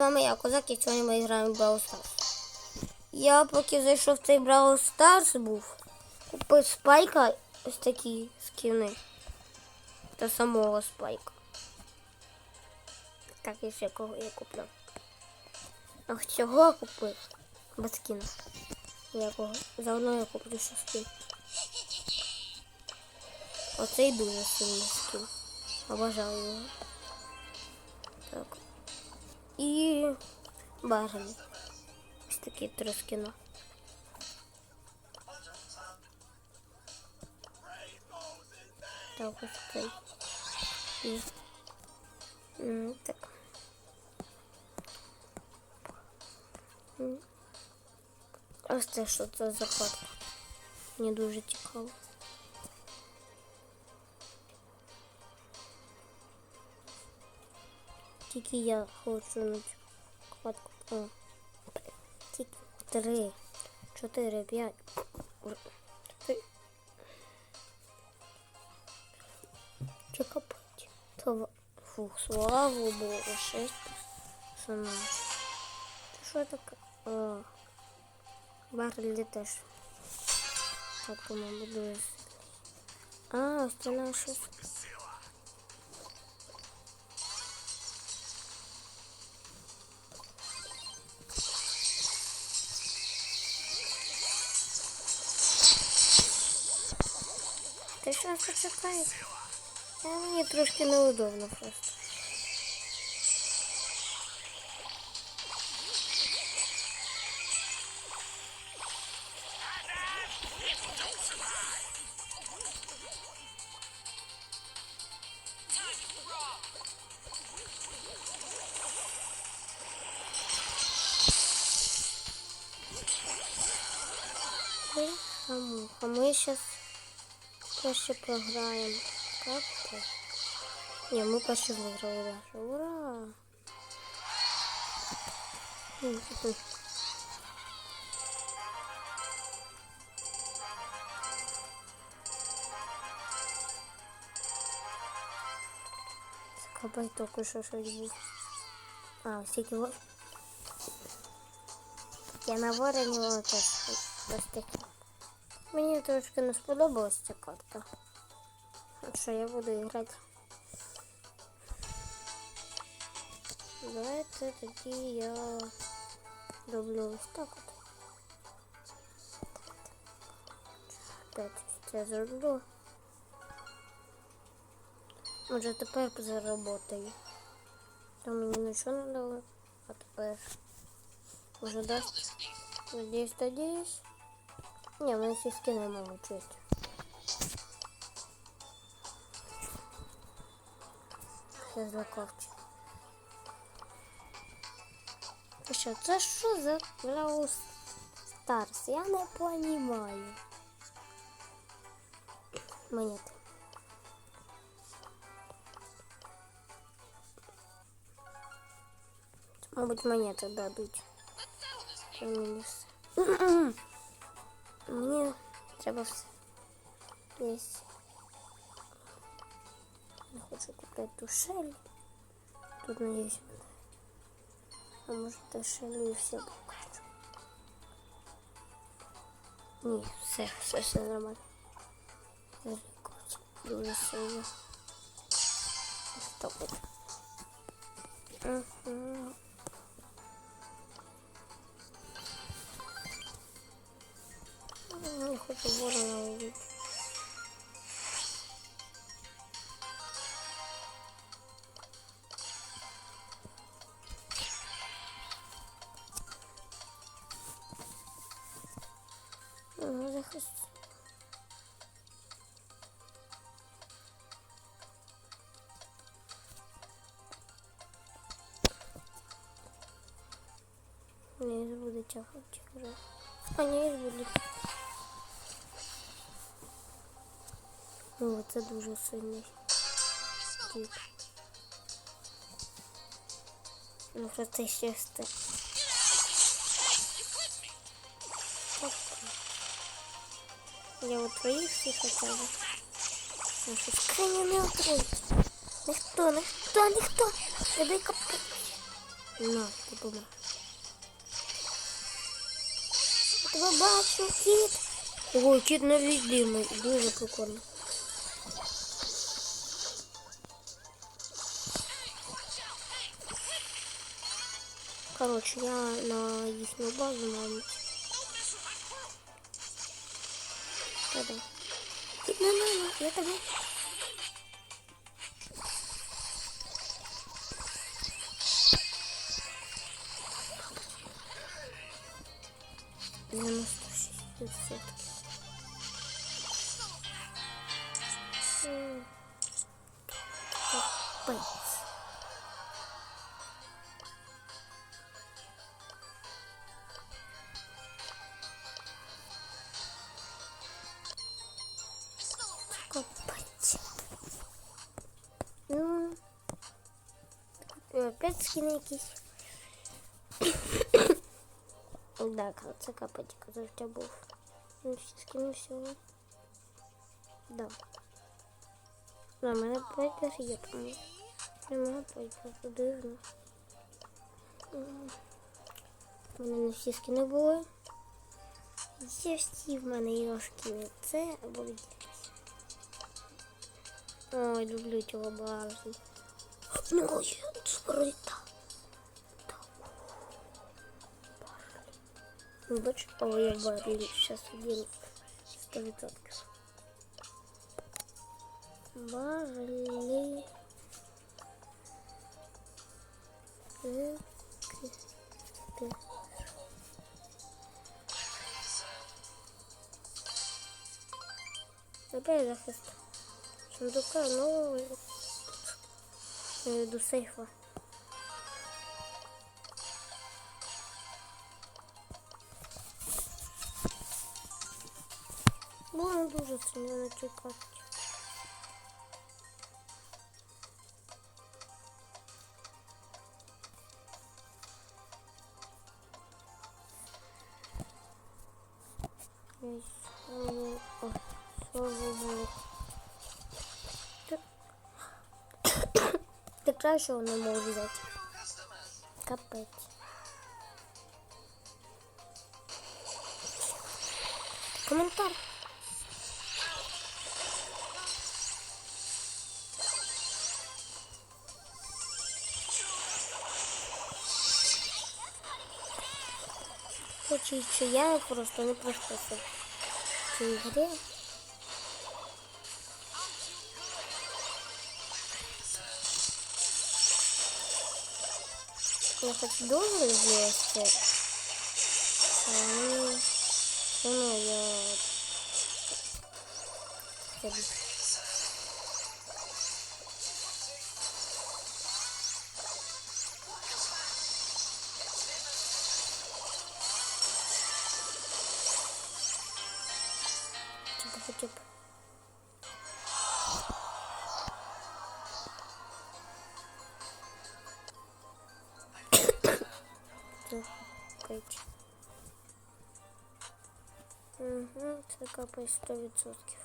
вами я козак і сьогодні ми граємо в Brawl Stars. Я поки зайшов в цей Brawl Stars був, купив спайка ось такі скини. Та самого спайка. Так, і ще кого я куплю. Ах, цього купив. Без скіна. Якого? Заодно я куплю ще скін. Оцей дуже сильний скін. Обожаю його. Так. І барель. Ось такі три скіна. Так, ось цей. І... м, Так. М. Ось це що це за карта. Мені дуже цікаво. Тільки я хочу на цю кладку. О. Тільки три, чотири, п'ять. Три. Чи капать? То фух, слава Богу, шесть персонажів. Це що таке? О. Барлі теж. Так, по-моєму, дуже сильний. А, ось це Ти що почекаєш? А мені трошки неудобно просто. Ой, Хаму. А ми зараз краще програємо. Как то? Не, мы почти выиграли даже. Ура! М, м. Закопай только что что-нибудь. А, все кило. Я на вороне теж ось такі. Мені трошки не сподобалась ця карта. Так що я буду грати. Давайте тоді я роблю ось так от. Опять це зроблю. Може тепер заработаю. Там мені нічого не дало, а тепер може дасть. Надіюсь, надіюсь. Ні, мене всі скини можуть чисті. Все злаковці. Ти що, це що за Brawl Stars? Я не понимаю. Монети. Мабуть, монети дадуть. Це мені все. Мені треба все. Десь. Я хочу купити ту шель. Тут надіюсь. А може та шелю і все покажу. Ні, все, все, все нормально. Рекорд. Дуже сильно. Стоп. Угу. Хочу ворона убить. Ну, захочу. Не буду тягать. А не буду. О, це дуже сильний. Кіт. Ну, про це щастя. Я у твоїх всі хоча б. Ну, що скрині не отрують. Ніхто, ніхто, ніхто. Я дай капець. На, допомагай. Я тебе бачу, кіт. Ой, кіт невидимий. Дуже прикольно. Короче, я на їхню базу мабуть. Та-да. Кіт на мене, я тебе. Капець. Капець. Ну, е, опять скини якісь. Да, це капець, який в тебе був. Ну, всі скини всього. Да. Да, в мене пойдеш є там. Нема пойдеш, просто дивно. М. У мене не всі скини були. Є всі в мене іграшки. Це або якісь. Ой, люблю цього баржі. Ну, я сприта. Ну, бач, о, я Барли сейчас один сто процентов. Барли. Т. Опять захист. Сундука нового. До сейфа. Було дуже сильно на цій карті. Ти- кращого не можу взяти. Капець. Коментар. Хоче, чи я просто не просто в цій грі. Я хоч довго з'їсти, але ну, я Угу, це капає 100%.